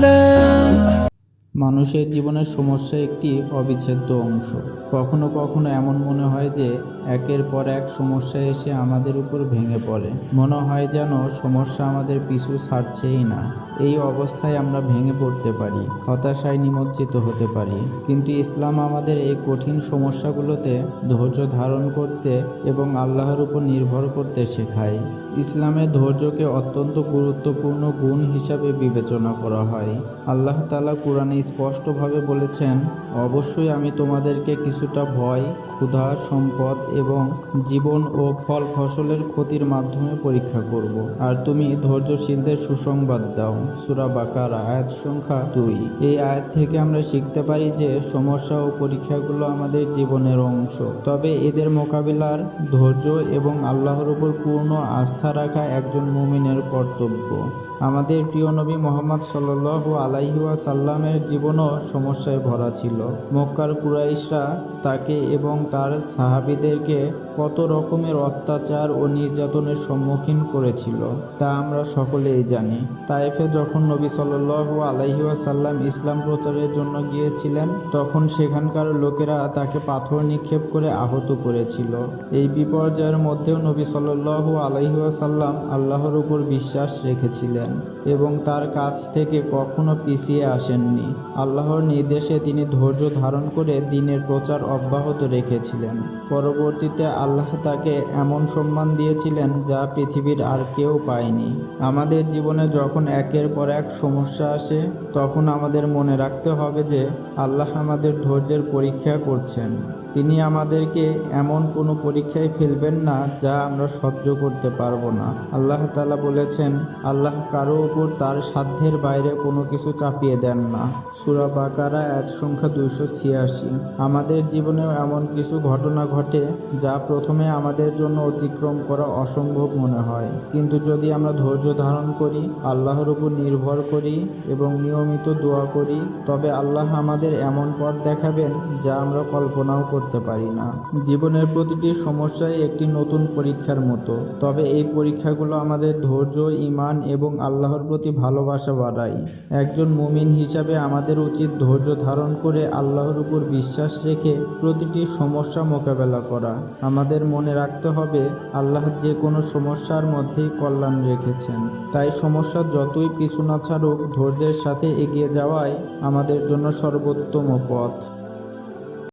love. মানুষের জীবনের সমস্যা একটি অবিচ্ছেদ্য অংশ। কখনো কখনো এমন মনে হয় যে, একের পর এক সমস্যা এসে আমাদের উপর ভেঙে পড়ে। মনে হয় যেন সমস্যা আমাদের পিছু ছাড়ছেই না। এই অবস্থায় আমরা ভেঙে পড়তে পারি, হতাশায় নিমজ্জিত হতে পারি। কিন্তু ইসলাম আমাদের এই কঠিন সমস্যাগুলোতে ধৈর্য ধারণ করতে এবং আল্লাহর উপর নির্ভর করতে শেখায়। ইসলামে ধৈর্যকে অত্যন্ত গুরুত্বপূর্ণ গুণ হিসাবে বিবেচনা করা হয়। আল্লাহ তালা কোরআনে স্পষ্টভাবে বলেছেন, অবশ্যই আমি তোমাদেরকে কিছুটা ভয়, ক্ষুধা, সম্পদ এবং জীবন ও ফল ফসলের ক্ষতির মাধ্যমে পরীক্ষা করব। আর তুমি ধৈর্যশীলদের সুসংবাদ দাও। সুরা বাকার, আয়াত সংখ্যা দুই। এই আয়াত থেকে আমরা শিখতে পারি যে সমস্যা ও পরীক্ষাগুলো আমাদের জীবনের অংশ। তবে এদের মোকাবিলার ধৈর্য এবং আল্লাহর উপর পূর্ণ আস্থা রাখা একজন মুমিনের কর্তব্য। আমাদের প্রিয় নবী মোহাম্মদ সাল্লু আলাইহুয়া সাল্লামের জীবনও সমস্যায় ভরা ছিল। মক্কার কুরাইশরা তাকে এবং তার সাহাবিদেরকে কত রকমের অত্যাচার ও নির্যাতনের সম্মুখীন করেছিল, তা আমরা সকলেই জানি। তাইফে যখন নবী সাল্লু আলাইহুয়া সাল্লাম ইসলাম প্রচারের জন্য গিয়েছিলেন, তখন সেখানকার লোকেরা তাকে পাথর নিক্ষেপ করে আহত করেছিল। এই বিপর্যয়ের মধ্যেও নবী সাল্লু আলাইহুয়া সাল্লাম আল্লাহর উপর বিশ্বাস রেখেছিলেন। এবং তার কাছ থেকে কখনো পিছিয়ে আসেননি। আল্লাহর নির্দেশে তিনি ধৈর্য ধারণ করে দিনের প্রচার অব্যাহত রেখেছিলেন। পরবর্তীতে আল্লাহ তাকে এমন সম্মান দিয়েছিলেন যা পৃথিবীর আর কেউ পায়নি। আমাদের জীবনে যখন একের পর এক সমস্যা আসে, তখন আমাদের মনে রাখতে হবে যে আল্লাহ আমাদের ধৈর্যের পরীক্ষা করছেন। তিনি আমাদেরকে এমন কোনো পরীক্ষায় ফেলবেন না যা আমরা সহ্য করতে পারব না। আল্লাহ তালা বলেছেন, আল্লাহ কারও উপর তার সাধ্যের বাইরে কোনো কিছু চাপিয়ে দেন না। সুরা বাকারা এক সংখ্যা দুইশো ছিয়াশি। আমাদের জীবনেও এমন কিছু ঘটনা ঘটে যা প্রথমে আমাদের জন্য অতিক্রম করা অসম্ভব মনে হয়। কিন্তু যদি আমরা ধৈর্য ধারণ করি, আল্লাহর উপর নির্ভর করি এবং নিয়মিত দোয়া করি, তবে আল্লাহ আমাদের এমন পথ দেখাবেন যা আমরা কল্পনাও করতে পারি না। জীবনের প্রতিটি সমস্যাই একটি নতুন পরীক্ষার মতো। তবে এই পরীক্ষাগুলো আমাদের ধৈর্য ইমান এবং আল্লাহর প্রতি ভালোবাসা বাড়ায়। একজন মুমিন হিসাবে আমাদের উচিত ধৈর্য ধারণ করে আল্লাহর উপর বিশ্বাস রেখে প্রতিটি সমস্যা মোকাবেলা করা। আমাদের মনে রাখতে হবে, আল্লাহ যে কোনো সমস্যার মধ্যেই কল্যাণ রেখেছেন। তাই সমস্যা যতই পিছু না ছাড়ুক, ধৈর্যের সাথে এগিয়ে যাওয়াই আমাদের জন্য সর্বোত্তম পথ।